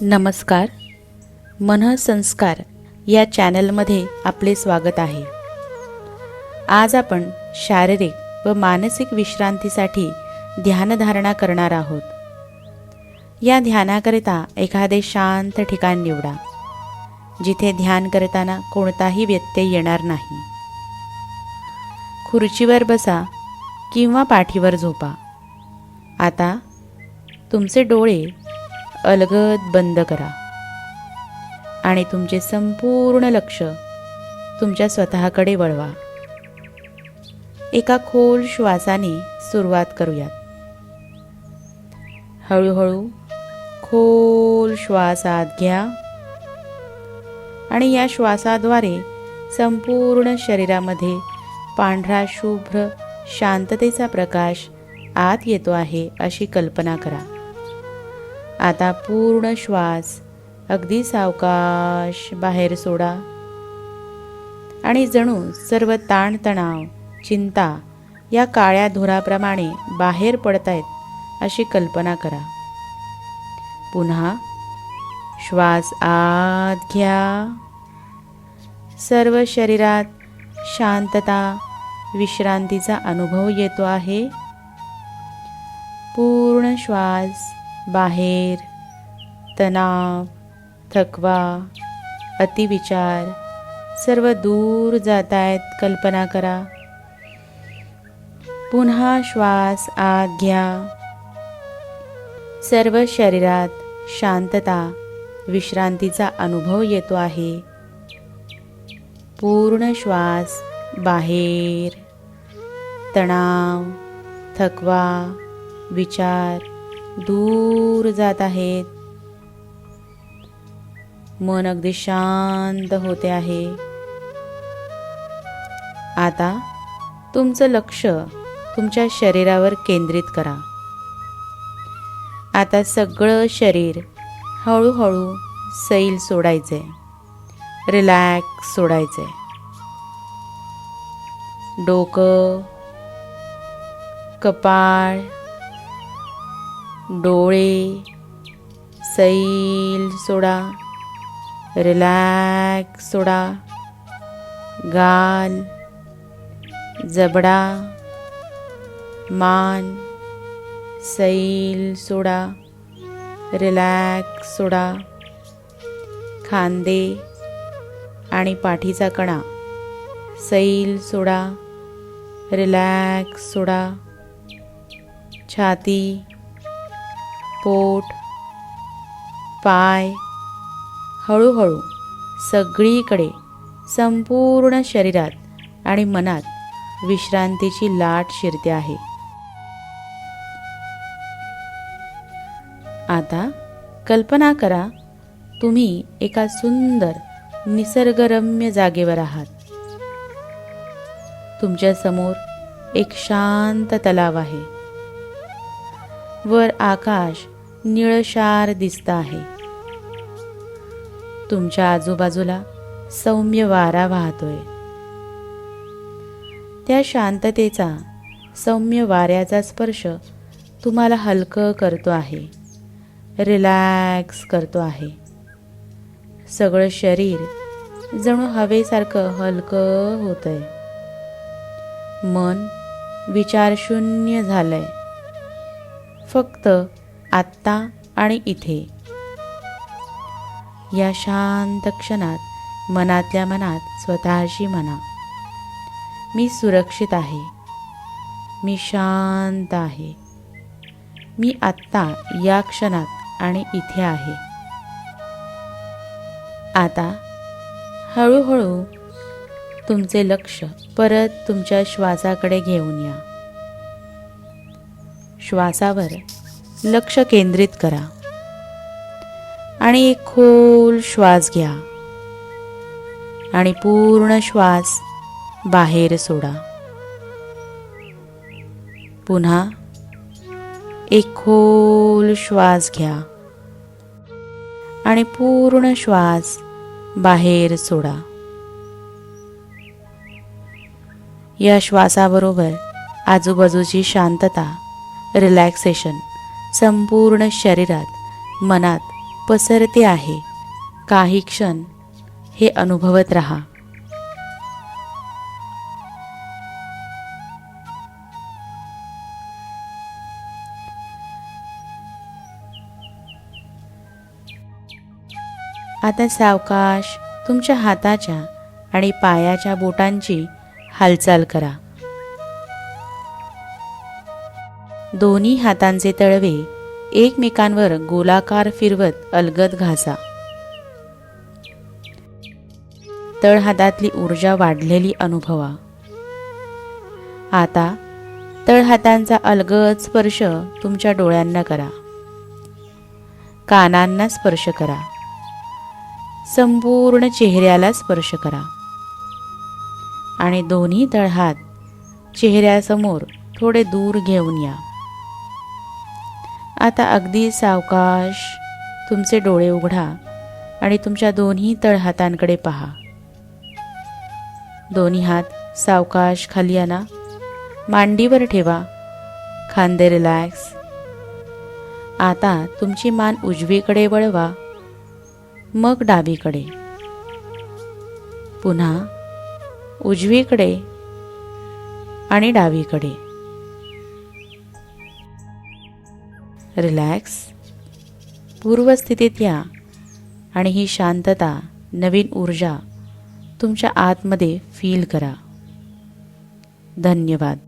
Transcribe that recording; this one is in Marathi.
नमस्कार. मन संस्कार या चॅनलमध्ये आपले स्वागत आहे. आज आपण शारीरिक व मानसिक विश्रांतीसाठी ध्यानधारणा करणार आहोत. या ध्यानाकरिता एखादे शांत ठिकाण निवडा जिथे ध्यान करताना कोणताही व्यत्यय येणार नाही. खुर्चीवर बसा किंवा पाठीवर झोपा. आता तुमचे डोळे अलगद बंद करा. आणि तुमचे संपूर्ण लक्ष तुमच्या स्वतःकडे वळवा. एका खोल श्वासाने सुरुवात करूयात. हळूहळू खोल श्वास आत घ्या. आणि या श्वासाद्वारे संपूर्ण शरीरामध्ये पांढरा शुभ्र शांततेचा प्रकाश आत येतो आहे अशी कल्पना करा. आता पूर्ण श्वास. अगदी सावकाश बाहेर सोडा. आणि जणू सर्व ताणतणाव चिंता या काळ्या धुराप्रमाणे बाहेर पडतायत अशी कल्पना करा. पुन्हा श्वास आत घ्या. सर्व शरीरात शांतता विश्रांतीचा अनुभव येतो आहे. पूर्ण श्वास बाहेर तणाव थकवा अतिविचार सर्व दूर जात आहेत कल्पना करा. पुन्हा श्वास आत घ्या. सर्व शरीरात शांतता विश्रांतीचा अनुभव येतो आहे. पूर्ण श्वास बाहेर. तणाव थकवा विचार दूर जात आहेत. मन अगदी शांत होते आहे. आता तुमचं लक्ष तुमच्या शरीरावर केंद्रित करा. आता सगळं शरीर हळूहळू सैल सोडायचे रिलॅक्स सोडायचे डोकं कपाळ डोळे सैल सोडा रिलॅक्स सोडा गाल जबडा मान सैल सोडा रिलॅक्स सोडा खांदे आणि पाठीचा कणा सैल सोडा रिलॅक्स सोडा छाती पोट पाय हळूहळू सगळीकडे संपूर्ण शरीरात आणि मनात विश्रांतीची लाट शिरते आहे. आता कल्पना करा तुम्ही एका सुंदर निसर्गरम्य जागेवर आहात. तुमच्यासमोर एक शांत तलाव आहे. वर आकाश निळशार दिसत आहे. तुमच्या आजूबाजूला सौम्य वारा वाहतोय. त्या शांततेचा सौम्य वाऱ्याचा स्पर्श तुम्हाला हलकं करतो आहे. रिलॅक्स करतो आहे. सगळं शरीर जणू हवेसारखं हलकं होतंय. मन विचारशून्य झालंय. फक्त आत्ता आणि इथे. या शांत क्षणात मनातल्या मनात स्वतःशी म्हणा मी सुरक्षित आहे. मी शांत आहे. मी आत्ता या क्षणात आणि इथे आहे. आता हळूहळू तुमचे लक्ष परत तुमच्या श्वासाकडे घेऊन या. श्वासावर लक्ष केंद्रित करा. आणि एक खोल श्वास घ्या. आणि पूर्ण श्वास बाहेर सोडा. पुन्हा एक खोल श्वास घ्या. आणि पूर्ण श्वास बाहेर सोडा. या श्वासाबरोबर आजूबाजूची शांतता रिलॅक्सेशन संपूर्ण शरीरात मनात पसरते आहे. काही क्षण हे अनुभवत राहा. आता सावकाश तुमच्या हाताच्या आणि पायाच्या बोटांची हालचाल करा. दोन्ही हातांचे तळवे एकमेकांवर गोलाकार फिरवत अलगद घासा. तळहातातली ऊर्जा वाढलेली अनुभवा. आता तळहातांचा अलगद स्पर्श तुमच्या डोळ्यांना करा. कानांना स्पर्श करा. संपूर्ण चेहऱ्याला स्पर्श करा. आणि दोन्ही तळहात चेहऱ्यासमोर थोडे दूर घेऊन या. आता अगदी सावकाश तुमचे डोळे उघडा आणि तुमच्या दोन्ही तळहातांकडे पहा. दोन्ही हात सावकाश खाली आणा. मांडीवर ठेवा. खांदे रिलॅक्स आता तुमची मान उजवीकडे वळवा. मग डावीकडे. पुन्हा उजवीकडे आणि डावीकडे. रिलॅक्स. पूर्वस्थितीत या आणि ही शांतता नवीन ऊर्जा तुमच्या आतमध्ये फील करा. धन्यवाद.